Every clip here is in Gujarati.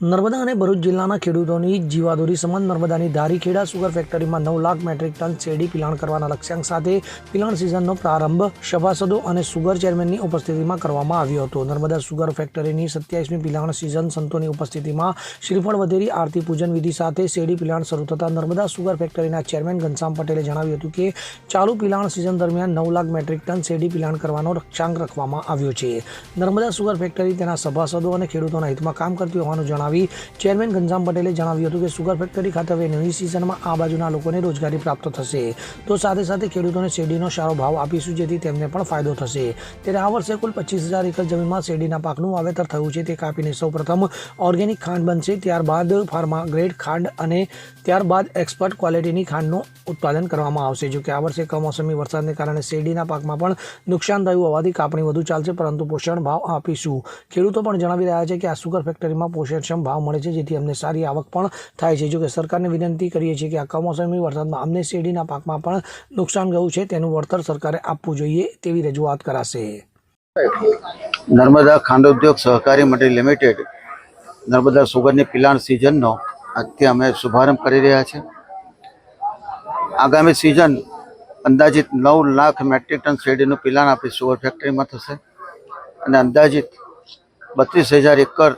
નર્મદા અને ભરૂચ જિલ્લાના ખેડૂતોની જીવાદોરી સંબંધ નર્મદાની ધારીખેડા સુગર ફેક્ટરીમાં નવ લાખ મેટ્રિક ટન શેરડી પિલાણ કરવાના લક્ષ્યાંક સાથે પિલાણ સિઝનનો પ્રારંભ સભાસદો અને સુગર ચેરમેનની ઉપસ્થિતિમાં કરવામાં આવ્યો હતો. નર્મદા સુગર ફેક્ટરીની સત્યાવીસમી પિલાણ સિઝન સંતોની ઉપસ્થિતિમાં શ્રીફળ વધેરી આરતી પૂજન વિધિ સાથે શેરડી પિલાણ શરૂ થતાં નર્મદા સુગર ફેક્ટરીના ચેરમેન ઘનશ્યામ પટેલે જણાવ્યું હતું કે, ચાલુ પિલાણ સિઝન દરમિયાન નવ લાખ મેટ્રિક ટન શેરડી પિલાણ કરવાનો લક્ષ્યાંક રાખવામાં આવ્યો છે. નર્મદા સુગર ફેક્ટરી તેના સભાસદો અને ખેડૂતોના હિતમાં કામ કરતી હોવાનું જણાવી ચેરમેન ઘનશ્યામ પટેલે જણાવ્યું હતું કે સુગર ફેક્ટરી ખાતે હવે નવી સિઝનમાં આ બાજુના લોકોને રોજગારી પ્રાપ્ત થશે. તો સાથે સાથે ખેડૂતોને શેરડીનો સારો ભાવ આપીશું, જેથી તેમને પણ ફાયદો થશે. ત્યારે આ વર્ષે કુલ પચીસ હજાર એકર જમીનમાં શેરડીના પાકનું વાવેતર થયું છે. તે કાપીને સૌપ્રથમ ઓર્ગેનિક ખાંડ બનશે. ત્યારબાદ ફાર્મા ગ્રેડ ખાંડ અને ત્યારબાદ એક્સપર્ટ ક્વોલિટીની ખાંડનું ઉત્પાદન કરવામાં આવશે. જો કે આ વર્ષે કમોસમી વરસાદને કારણે શેરડીના પાકમાં પણ નુકસાન થયું હોવાથી કાપણી વધુ ચાલશે, પરંતુ પોષણ ભાવ આપીશું. ખેડૂતો પણ જણાવી રહ્યા છે કે આ સુગર ફેક્ટરીમાં પોષણક્ષમ ભાવ મળે છે, જેથી અમને સારી આવક પણ થાય છે. જોકે સરકારને વિનંતી કરીએ છીએ કે આ કમોસમી વરસાદમાં અમને શેરડીના પાકમાં પણ નુકસાન ગયું છે, તેનું વળતર સરકારે આપવું જોઈએ તેવી રજૂઆત કરાશે. નર્મદા ખાંડોદ્યોગ સહકારી મંડળી લિમિટેડ નર્મદા સુગરની પિલાણ સિઝનનો આજથી અમે શુભારંભ કરી રહ્યા છે. આગામી સિઝન અંદાજિત નવ લાખ મેટ્રિક ટન શેરડીનું પિલાણ આપણી સુગર ફેક્ટરીમાં થશે અને અંદાજિત બત્રીસ હજાર એકર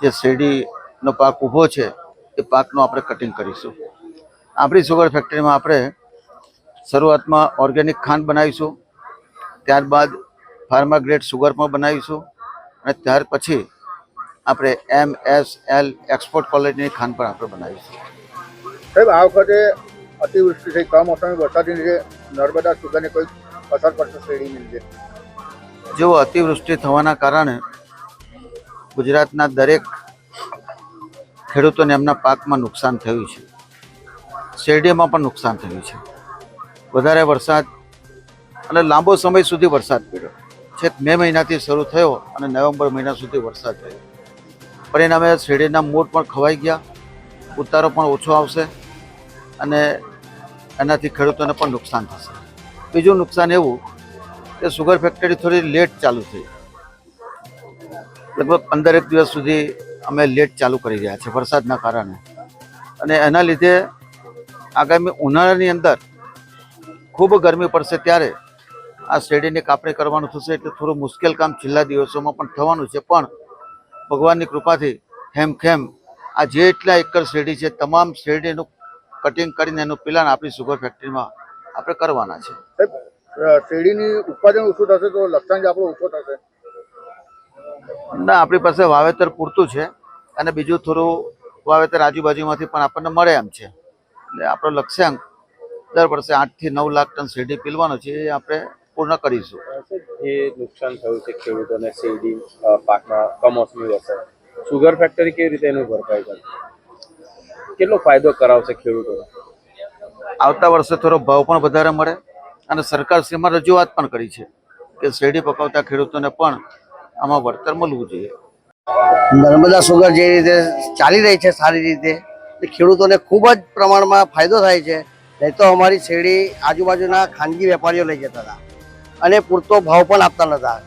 જે શેરડીનો પાક ઊભો છે એ પાકનું આપણે કટિંગ કરીશું. આપણી સુગર ફેક્ટરીમાં આપણે શરૂઆતમાં ઓર્ગેનિક ખાંડ બનાવીશું ત્યારબાદ ફાર્મા ગ્રેડ સુગર પણ બનાવીશું અને ત્યાર પછી આપણે એમ એસ એલ એક્સપોર્ટ ક્વોલિટીની ખાંડ પણ આપણે બનાવીશું. સાહેબ આ વખતે અતિવૃષ્ટિ થઈ કમોસમી વરસાદની લીધે નર્મદા સુગરને કોઈ અસર પડશે શેરડીની લીધે જેવો અતિવૃષ્ટિ થવાના કારણે ગુજરાતના દરેક ખેડૂતોને એમના પાકમાં નુકસાન થયું છે. શેરડીમાં પણ નુકસાન થયું છે. વધારે વરસાદ અને લાંબો સમય સુધી વરસાદ પડ્યો. છેક મે મહિનાથી શરૂ થયો અને નવેમ્બર મહિના સુધી વરસાદ થયો. પરિણામે શેરડીના મૂળ પણ ખવાઈ ગયા. ઉતારો પણ ઓછો આવશે અને એનાથી ખેડૂતોને પણ નુકસાન થશે. બીજું નુકસાન એવું કે સુગર ફેક્ટરી થોડી લેટ ચાલુ થઈ. લગભગ પંદરેક દિવસ સુધી અમે લેટ ચાલુ કરી રહ્યા છે વરસાદના કારણે. અને એના લીધે આગામી ઉનાળાની અંદર ખૂબ ગરમી પડશે ત્યારે આ શેરડીની કાપણી કરવાનું થશે એટલે થોડું મુશ્કેલ કામ છેલ્લા દિવસોમાં પણ થવાનું છે. પણ ભગવાનની કૃપાથી હેમખેમ આ જેટલા એકર શેરડી છે, તમામ શેરડીનું કટિંગ કરીને એનું પિલાણ આપણી સુગર ફેક્ટરીમાં આપણે કરવાના છે. શેરડીની ઉત્પાદન ઓછું થશે તો લક્ષ્યાંક આપણો ઓછો થશે? ના આપણી પાસે વાવેતર પૂરતું છે અને બીજું થોડું વાવેતર આજુબાજુમાંથી પણ આપણને મળે એમ છે. એટલે આપણો લક્ષ્યાંક દર વર્ષે આઠથી નવ લાખ ટન શેરડી પીલવાનો છે એ આપણે પૂર્ણ કરીશું. જે નુકસાન થયું છે ખેડૂતોને શેરડી પાકમાં કમોસમી વરસાદ. સુગર ફેક્ટરી કેવી રીતે એનું ભરપાઈ કરશે? કેટલો ફાયદો કરાવશે ખેડૂતોને? આવતા વર્ષે થોડો ભાવ પણ વધારે મળે અને સરકારશ્રીમાં રજૂઆત પણ કરી છે કે શેરડી પકાવતા ખેડૂતોને પણ આમાં વળતર મળવું જોઈએ. નર્મદા સુગર જે રીતે ચાલી રહી છે સારી રીતે ખેડૂતોને ખૂબ જ પ્રમાણમાં ફાયદો થાય છે. નહીં તો અમારી શેરડી આજુબાજુના ખાનગી વેપારીઓ લઈ જતા હતા. અને પૂરતો ભાવ પણ આપતા નહોતા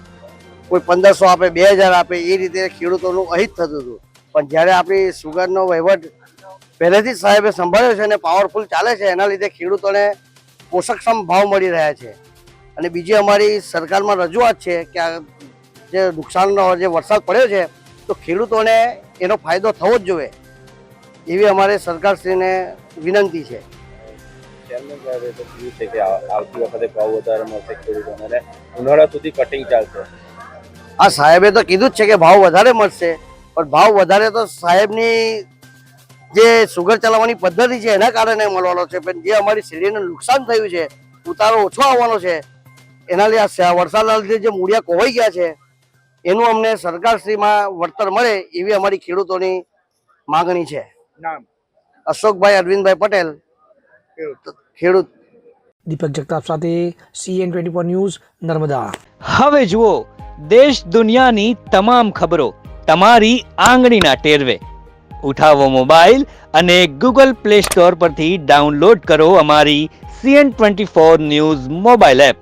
કોઈ પંદરસો આપે, બે હજાર આપે, એ રીતે ખેડૂતોનું અહિત થતું હતું. પણ જ્યારે આપણી સુગરનો વહીવટ પહેલેથી જ સાહેબે સંભાળ્યો છે અને પાવરફુલ ચાલે છે, એના લીધે ખેડૂતોને પોષકક્ષમ ભાવ મળી રહ્યા છે. અને બીજી અમારી સરકારમાં રજૂઆત છે કે આ જે નુકસાનનો જે વરસાદ પડ્યો છે તો ખેડૂતોને એનો ફાયદો થવો જ જોઈએ. એવી અમારે સરકારશ્રીને વિનંતી છે. આવતી વખતે ભાવ વધારે મળશે ખેડૂતોને ઉનાળા સુધી કટિંગ ચાલશે? આ સાહેબે તો કીધું જ છે કે ભાવ વધારે મળશે પણ ભાવ વધારે તો સાહેબની જે સુગર ચલાવવાની પદ્ધતિ છે એના કારણે મળવાનો છે. પણ જે અમારી શેરીને નુકસાન થયું છે ઉતારો ઓછો આવવાનો છે એના લીધે આ વરસાદના લીધે જે મૂળિયા કોવાઈ ગયા છે એનું અમને સરકારશ્રીમાં વળતર મળે એવી અમારી ખેડૂતોની માગણી છે. નામ? અશોકભાઈ અરવિંદભાઈ પટેલ ખેડૂત. ખેડૂત. દીપક જગતાપ સાથે CN twenty four news Narmada. હવે જુઓ દેશ દુનિયાની તમામ ખબરો તમારી આંગળીના ટેરવે. ઉઠાવો મોબાઈલ અને ગૂગલ પ્લે સ્ટોર પરથી ડાઉનલોડ કરો અમારી CN twenty four news mobile app.